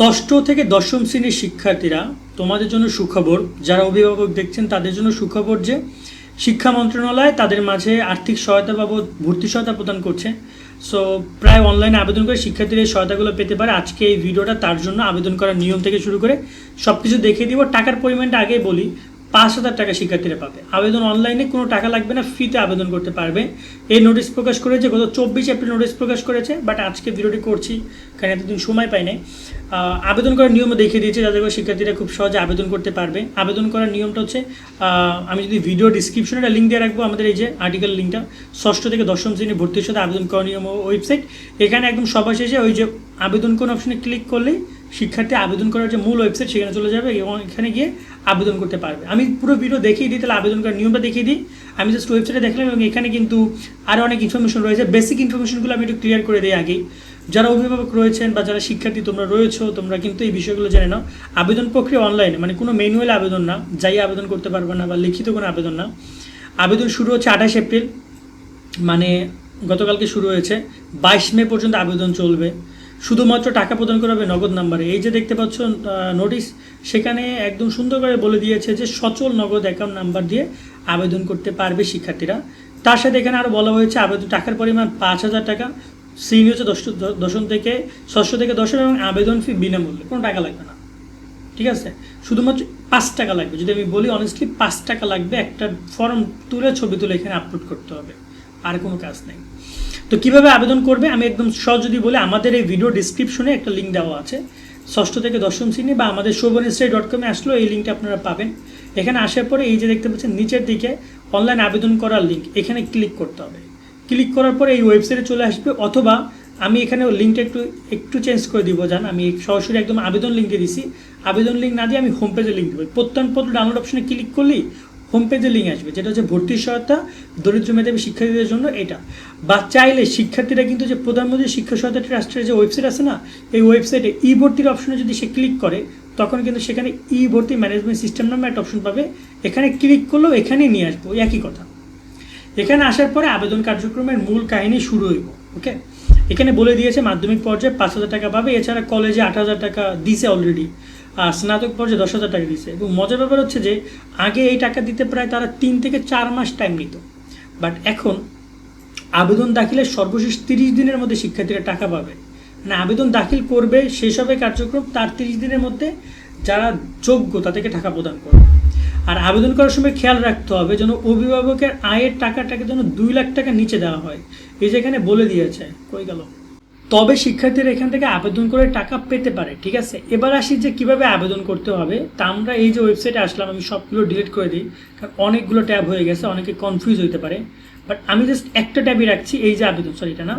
ষষ্ঠ থেকে দশম শ্রেণির শিক্ষার্থীরা তোমাদের জন্য সুখবর, যারা অভিভাবক দেখছেন তাদের জন্য সুখবর যে শিক্ষা মন্ত্রণালয় তাদের মাঝে আর্থিক সহায়তা বাবদ ভর্তি সহায়তা প্রদান করছে। সো প্রায় অনলাইনে আবেদন করে শিক্ষার্থীরা এই সহায়তাগুলো পেতে পারে। আজকে এই ভিডিওটা তার জন্য আবেদন করার নিয়ম থেকে শুরু করে সব কিছু দেখিয়ে দিব। টাকার পরিমাণটা আগেই বলি, পাঁচ হাজার টাকা শিক্ষার্থীরা পাবে। আবেদন অনলাইনে কোনো টাকা লাগবে না ফ্রিতে আবেদন করতে পারবে। এই নোটিশ প্রকাশ করেছে, গত চব্বিশ এপ্রিল নোটিশ প্রকাশ করেছে বাট আজকে ভিডিওটি করছি, কারণ এতদিন সময় পাই নাই। আবেদন করার নিয়মও দেখিয়ে দিয়েছে, যাতে করে শিক্ষার্থীরা খুব সহজে আবেদন করতে পারবে। আবেদন করার নিয়মটা হচ্ছে আমি যদি ভিডিও ডিসক্রিপশনে একটা লিঙ্ক দিয়ে রাখব, আমাদের এই যে আর্টিকেল লিঙ্কটা ষষ্ঠ থেকে দশম শ্রেণি ভর্তির সাথে আবেদন করার নিয়ম ওয়েবসাইট এখানে একদম সবার শেষে ওই যে আবেদন কোন অপশনে ক্লিক করলেই শিক্ষার্থী আবেদন করার যে মূল ওয়েবসাইট সেখানে চলে যাবে এবং এখানে গিয়ে আবেদন করতে পারবে। আমি পুরো ভিডিও দেখিয়ে দিই, তাহলে আবেদন করার নিয়মটা দেখিয়ে দিই। আমি জাস্ট ওয়েবসাইটে দেখলাম এবং এখানে কিন্তু আরও অনেক ইনফরমেশন রয়েছে। বেসিক ইনফরমেশনগুলো আমি একটু ক্লিয়ার করে দিই আগেই। যারা অভিভাবক রয়েছেন বা যারা শিক্ষার্থী তোমরা রয়েছো, তোমরা কিন্তু এই বিষয়গুলো জেনে নাও। আবেদন প্রক্রিয়া অনলাইনে মানে কোনো ম্যানুয়াল আবেদন না, যাই আবেদন করতে পারবে না বা লিখিত কোনো আবেদন না। আবেদন শুরু হচ্ছে আঠাশ এপ্রিল মানে গতকালকে শুরু হয়েছে। বাইশ মে পর্যন্ত আবেদন চলবে। শুধুমাত্র টাকা প্রদান করা হবে নগদ নাম্বারে। এই যে দেখতে পাচ্ছ নোটিশ সেখানে একদম সুন্দর করে বলে দিয়েছে যে সচল নগদ অ্যাকাউন্ট নাম্বার দিয়ে আবেদন করতে পারবে শিক্ষার্থীরা। তার সাথে এখানে আরও বলা হয়েছে, আবেদন টাকার পরিমাণ পাঁচ হাজার টাকা। শ্রেণি হচ্ছে দশ দশম থেকে ষষ্ঠ থেকে দশম এবং আবেদন ফি বিনামূল্যে। কোনো টাকা লাগবে না। ঠিক আছে? শুধুমাত্র পাঁচ টাকা লাগবে। যদি আমি বলি অনেস্টলি পাঁচ টাকা লাগবে, একটা ফর্ম তুলে ছবি তুলে এখানে আপলোড করতে হবে। আর কোনো কাজ নেই। তো কীভাবে আবেদন করবে? আমি একদম সহজ যদি বলি, আমাদের এই ভিডিও ডিসক্রিপশনে একটা লিঙ্ক দেওয়া আছে। ষষ্ঠ থেকে দশম শ্রেণি বা আমাদের শোভনশ্রী ডট কমে আসলেও এই লিঙ্কটা আপনারা পাবেন। এখানে আসার পরে এই যে দেখতে পাচ্ছেন, নিচের দিকে অনলাইন আবেদন করার লিঙ্ক এখানে ক্লিক করতে হবে। ক্লিক করার পরে এই ওয়েবসাইটে চলে আসবে, অথবা আমি এখানে লিঙ্কটা একটু একটু চেঞ্জ করে দিব, জান। আমি সরাসরি একদম আবেদন লিঙ্ক দিছি। আবেদন লিঙ্ক না দিয়ে আমি হোম পেজে লিঙ্ক দেবো। প্রত্যয়নপত্র ডাউনলোড অপশনে ক্লিক করলেই হোম পেজে লিঙ্ক আসবে, যেটা হচ্ছে ভর্তি সহায়তা, দরিদ্র মেধাবী শিক্ষার্থীদের জন্য এটা। বা চাইলে শিক্ষার্থীরা কিন্তু যে প্রধানমন্ত্রী শিক্ষা সহায়তা ট্রাস্টের যে ওয়েবসাইট আছে না, এই ওয়েবসাইটে ই ভর্তির অপশনে যদি সে ক্লিক করে, তখন কিন্তু সেখানে ই ভর্তি ম্যানেজমেন্ট সিস্টেম নামে একটা অপশন পাবে। এখানে ক্লিক করলেও এখানেই নিয়ে আসব একই কথা। এখানে আসার পরে আবেদন কার্যক্রমের মূল কাহিনী শুরু হইব ওকে এখানে বলে দিয়েছে মাধ্যমিক পর্যায়ে পাঁচ হাজার টাকা পাবে, এছাড়া কলেজে আট হাজার টাকা দিছে অলরেডি আর স্নাতক পর্যায়ে দশ হাজার টাকা দিছে। এবং মজার ব্যাপার হচ্ছে যে, আগে এই টাকা দিতে প্রায় তারা তিন থেকে চার মাস টাইম নিত। বাট এখন আবেদন দাখিলের সর্বশেষ তিরিশ দিনের মধ্যে শিক্ষার্থীরা টাকা পাবে। মানে আবেদন দাখিল করবে, শেষ কার্যক্রম, তার তিরিশ দিনের মধ্যে যারা যোগ্য তাদেরকে টাকা প্রদান করবে। আর আবেদন করার সময় খেয়াল রাখতে হবে যেন অভিভাবকের আয়ের টাকাটাকে যেন দুই লাখ টাকা নিচে দেওয়া হয়। এই যেখানে বলে দিয়েছে, কই গেল? তবে শিক্ষার্থীরা এখান থেকে আবেদন করে টাকা পেতে পারে, ঠিক আছে? এবার আসি যে কীভাবে আবেদন করতে হবে। তা আমরা এই যে ওয়েবসাইটে আসলাম, আমি সবগুলো ডিলিট করে দিই, কারণ অনেকগুলো ট্যাব হয়ে গেছে, অনেকে কনফিউজ হতে পারে। বাট আমি জাস্ট একটা ট্যাবই রাখছি, এই যে আবেদন সরি এটা না?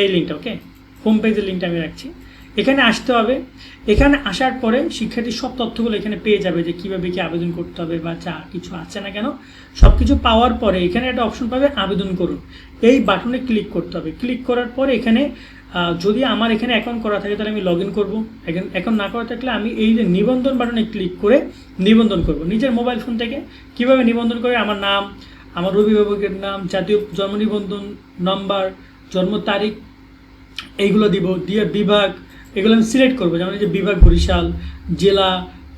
এই লিঙ্কটা ওকে হোম পেজের লিঙ্কটা আমি রাখছি। এখানে আসতে হবে। এখানে আসার পরে শিক্ষার্থী সব তথ্যগুলো এখানে পেয়ে যাবে যে কীভাবে কি আবেদন করতে হবে বা যা কিছু আছে না কেন। সব কিছু পাওয়ার পরে এখানে একটা অপশন পাবে আবেদন করুন। এই বাটনে ক্লিক করতে হবে। ক্লিক করার পরে এখানে যদি আমার এখানে অ্যাকাউন্ট করা থাকে তাহলে আমি লগ ইন করব অ্যাকাউন্ট না করা থাকলে আমি এই যে নিবন্ধন বাটনে ক্লিক করে নিবন্ধন করব। নিজের মোবাইল ফোন থেকে কীভাবে নিবন্ধন করে আমার নাম, আমার অভিভাবকের নাম, জাতীয় জন্ম নিবন্ধন নম্বর জন্ম তারিখ, এইগুলো দিব। দিয়ে বিভাগ এগুলো আমি সিলেক্ট করব। যেমন যে বিভাগ বরিশাল, জেলা,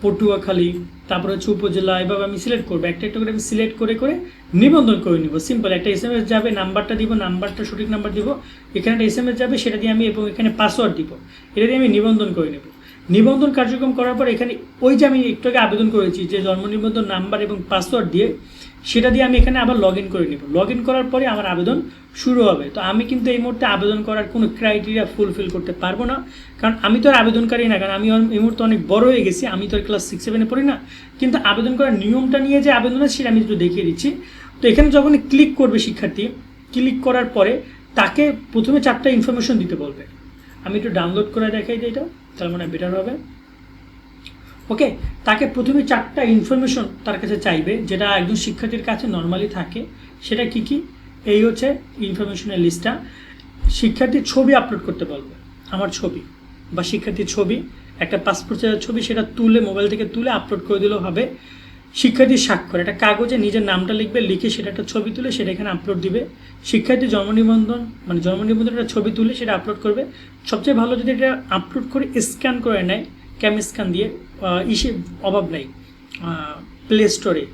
পটুয়াখালী, তারপরে হচ্ছে উপজেলা, এভাবে আমি সিলেক্ট করব। একটা একটা করে আমি সিলেক্ট করে করে নিবন্ধন করে নিব। সিম্পল একটা এস এম এস যাবে, নাম্বারটা দিব, নাম্বারটা, সঠিক নাম্বার দিব, এখানে একটা এস এম এস যাবে, সেটা দিয়ে আমি এবং এখানে পাসওয়ার্ড দিব। এটা দিয়ে আমি নিবন্ধন করে নেব। নিবন্ধন কার্যক্রম করার পর এখানে ওই যে আমি একটু আগে আবেদন করেছি যে জন্ম নিবন্ধন নাম্বার এবং পাসওয়ার্ড দিয়ে সেটা দিয়ে আমি এখানে আবার লগ ইন করে নিব। লগ ইন করার পরে আমার আবেদন শুরু হবে। তো আমি কিন্তু এই মুহূর্তে আবেদন করার কোনো ক্রাইটেরিয়া ফুলফিল করতে পারব না। কারণ আমি তো আর আবেদনকারী না, কারণ আমি এই মুহূর্তে অনেক বড় হয়ে গেছি। আমি তো আর ক্লাস সিক্স সেভেনে পড়ি না। কিন্তু আবেদন করার নিয়মটা নিয়ে যে আবেদন আছে সেটা আমি একটু দেখিয়ে দিচ্ছি। তো এখানে যখন ক্লিক করবে শিক্ষার্থী ক্লিক করার পরে তাকে প্রথমে চারটা ইনফরমেশন দিতে বলবে। আমি একটু ডাউনলোড করে দেখাই দিই এটা তার মানে বেটার হবে। ওকে তাকে প্রথমে চারটা ইনফরমেশন তার কাছে চাইবে, যেটা একজন শিক্ষার্থীর কাছে নর্মালি থাকে। সেটা কি কি? এই হচ্ছে ইনফরমেশনের লিস্টটা শিক্ষার্থীর ছবি আপলোড করতে বলবে, আমার ছবি। বা শিক্ষার্থীর ছবি, একটা পাসপোর্ট সাইজের ছবি, সেটা তুলে মোবাইল থেকে তুলে আপলোড করে দিলেও হবে। শিক্ষার্থীর স্বাক্ষর, একটা কাগজে নিজের নামটা লিখবে, লিখে সেটা একটা ছবি তুলে সেটা এখানে আপলোড দিবে। শিক্ষার্থীর জন্ম নিবন্ধন মানে জন্ম নিবন্ধনের একটা ছবি তুলে সেটা আপলোড করবে। সবচেয়ে ভালো যদি এটা আপলোড করে স্ক্যান করে নেয় ক্যাম স্ক্যান দিয়ে ইসে অভাব নেই প্লে স্টোরে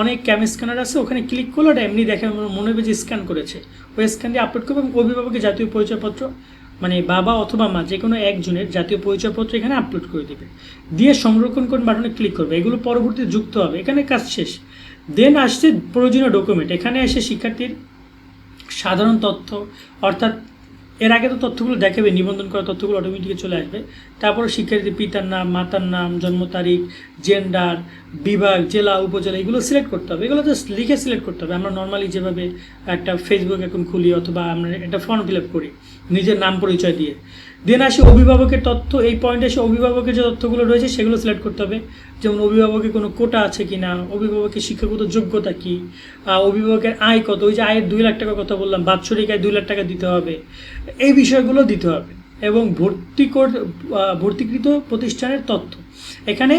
অনেক ক্যাম স্ক্যানার আছে, ওখানে ক্লিক করলে ওটা এমনি দেখে মনে হবে যে স্ক্যান করেছে। ওই স্ক্যান দিয়ে আপলোড করবে এবং অভিভাবকের জাতীয় পরিচয়পত্র মানে বাবা অথবা মা, যে কোনো একজনের জাতীয় পরিচয়পত্র এখানে আপলোড করে দেবে। দিয়ে সংরক্ষণ করুন বাটনে ক্লিক করবে। এগুলো পরবর্তীতে যুক্ত হবে। এখানে কাজ শেষ। দেন আসছে প্রয়োজনীয় ডকুমেন্ট এখানে এসে শিক্ষার্থীর সাধারণ তথ্য, অর্থাৎ এর আগে তো তথ্যগুলো দেখাবে, নিবন্ধন করা তথ্যগুলো অটোমেটিকে চলে আসবে। তারপরে শিক্ষার্থী পিতার নাম, মাতার নাম, জন্ম তারিখ জেন্ডার বিভাগ, জেলা, উপজেলা, এগুলো সিলেক্ট করতে হবে। এগুলো জাস্ট লিখে সিলেক্ট করতে হবে। আমরা নর্মালি যেভাবে একটা ফেসবুক অ্যাকাউন্ট খুলি অথবা আমরা একটা ফর্ম ফিল আপ করি, নিজের নাম পরিচয় দিয়ে। দেন আসে অভিভাবকের তথ্য, এই পয়েন্টে এসে অভিভাবকের যে তথ্যগুলো রয়েছে সেগুলো সিলেক্ট করতে হবে। যেমন অভিভাবকের কোনো কোটা আছে কি না অভিভাবকের শিক্ষাগত যোগ্যতা কী অভিভাবকের আয় কত, ওই যে আয়ের দুই লাখ টাকার কথা বললাম, বাৎসরিক আয় দুই লাখ টাকা দিতে হবে। এই বিষয়গুলো দিতে হবে এবং ভর্তি কর ভর্তিকৃত প্রতিষ্ঠানের তথ্য। এখানে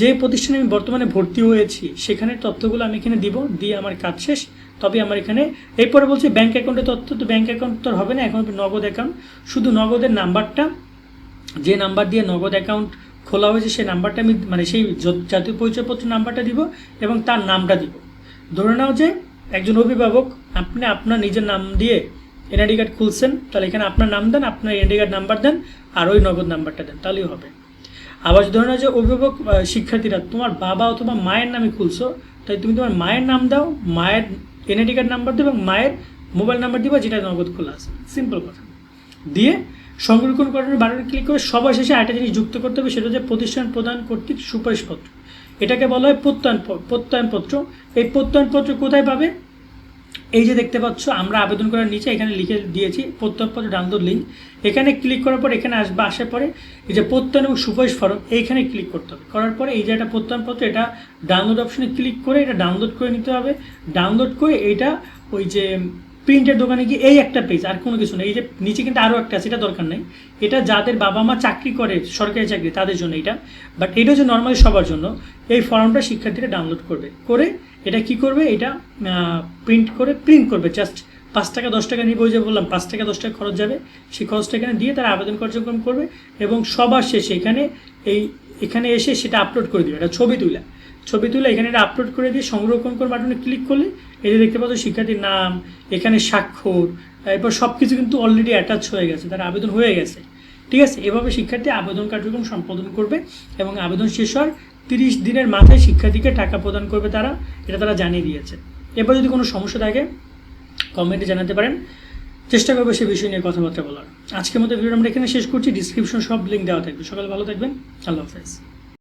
যে প্রতিষ্ঠানে আমি বর্তমানে ভর্তি হয়েছি, সেখানের তথ্যগুলো আমি এখানে দিব, দিয়ে আমার কাজ শেষ। তবে আমার এখানে, এরপরে বলছে ব্যাঙ্ক অ্যাকাউন্টের তথ্য তো ব্যাঙ্ক অ্যাকাউন্ট তো হবে না, এখন নগদ অ্যাকাউন্ট শুধু নগদের নাম্বারটা যে নাম্বার দিয়ে নগদ অ্যাকাউন্ট খোলা হয়েছে, সেই নাম্বারটা আমি মানে সেই জাতীয় পরিচয়পত্র নাম্বারটা দিব এবং তার নামটা দিব। ধরে নাও যে একজন অভিভাবক, আপনি আপনার নিজের নাম দিয়ে এনআইডি কার্ড খুলছেন, তাহলে এখানে আপনার নাম দেন, আপনার এনআইডি কার্ড নাম্বার দেন, আর ওই নগদ নাম্বারটা দেন, তাহলেই হবে। আবার ধরে নাও যে অভিভাবক শিক্ষার্থীরা, তোমার বাবা অথবা মায়ের নামে খুলছো, তাই তুমি তোমার মায়ের নাম দাও, মায়ের এনআইডি কার্ড নাম্বার দেবো এবং মায়ের মোবাইল নাম্বার দিবা, যেটা নগদ খোলা আছে। সিম্পল কথা। দিয়ে সংরক্ষণ করার বাটনে ক্লিক করে সবার শেষে একটা জিনিস যুক্ত করতে হবে, সেটা হচ্ছে প্রতিষ্ঠান প্রদান কর্তৃক সুপারিশপত্র। এটাকে বলা হয় প্রত্যয়ন প্রত্যয়নপত্র। এই প্রত্যয়নপত্র কোথায় পাবে? এই যে দেখতে পাচ্ছ, আমরা আবেদন করার নিচে এখানে লিখে দিয়েছি প্রত্যয়নপত্র ডাউনলোড লিঙ্ক এখানে ক্লিক করার পর এখানে আসবে, আসার পরে এই যে প্রত্যয়ন এবং সুপারিশ ফরম, এইখানে ক্লিক করতে হবে। করার পরে এই যে একটা প্রত্যয়নপত্র, এটা ডাউনলোড অপশনে ক্লিক করে এটা ডাউনলোড করে নিতে হবে। ডাউনলোড করে এটা ওই যে প্রিন্টের দোকানে গিয়ে এই একটা পেজ আর কোনো কিছু নেই। এই যে নিচে কিন্তু আরও একটা এটা দরকার নেই। এটা যাদের বাবা মা চাকরি করে, সরকারি চাকরি, তাদের জন্য এটা। বাট এটা হচ্ছে নর্মালি সবার জন্য। এই ফর্মটা শিক্ষার্থীরা ডাউনলোড করবে। করে এটা কি করবে? এটা প্রিন্ট করে প্রিন্ট করবে। জাস্ট পাঁচ টাকা, দশ টাকা নিয়ে বই যে বললাম, পাঁচ টাকা, দশ টাকা খরচ যাবে। সেই খরচটা এখানে দিয়ে তারা আবেদন কার্যক্রম করবে। এবং সবার শেষে এখানে এই এখানে এসে সেটা আপলোড করে দিবে। এটা ছবি তুলে। ছবি তুলে এখানে এটা আপলোড করে দিয়ে সংরক্ষণ করে বাটনে ক্লিক করলে এই যে দেখতে পাচ্ছ শিক্ষার্থীর নাম, এখানে স্বাক্ষর, এরপর সব কিছু কিন্তু অলরেডি অ্যাটাচ হয়ে গেছে, তার আবেদন হয়ে গেছে। ঠিক আছে? এভাবে শিক্ষার্থী আবেদন কার্যক্রম সম্পাদন করবে এবং আবেদন শেষ হওয়ার তিরিশ দিনের মাথায় শিক্ষার্থীকে টাকা প্রদান করবে তারা, এটা তারা জানিয়ে দিয়েছে। এরপর যদি কোনো সমস্যা থাকে কমেন্টে জানাতে পারেন। চেষ্টা করব সে বিষয় নিয়ে কথাবার্তা বলার। আজকের মতো ভিডিও আমরা এখানে শেষ করছি। ডিসক্রিপশন সব লিঙ্ক দেওয়া থাকবে। সকালে ভালো থাকবেন। আল্লাহ হাফেজ।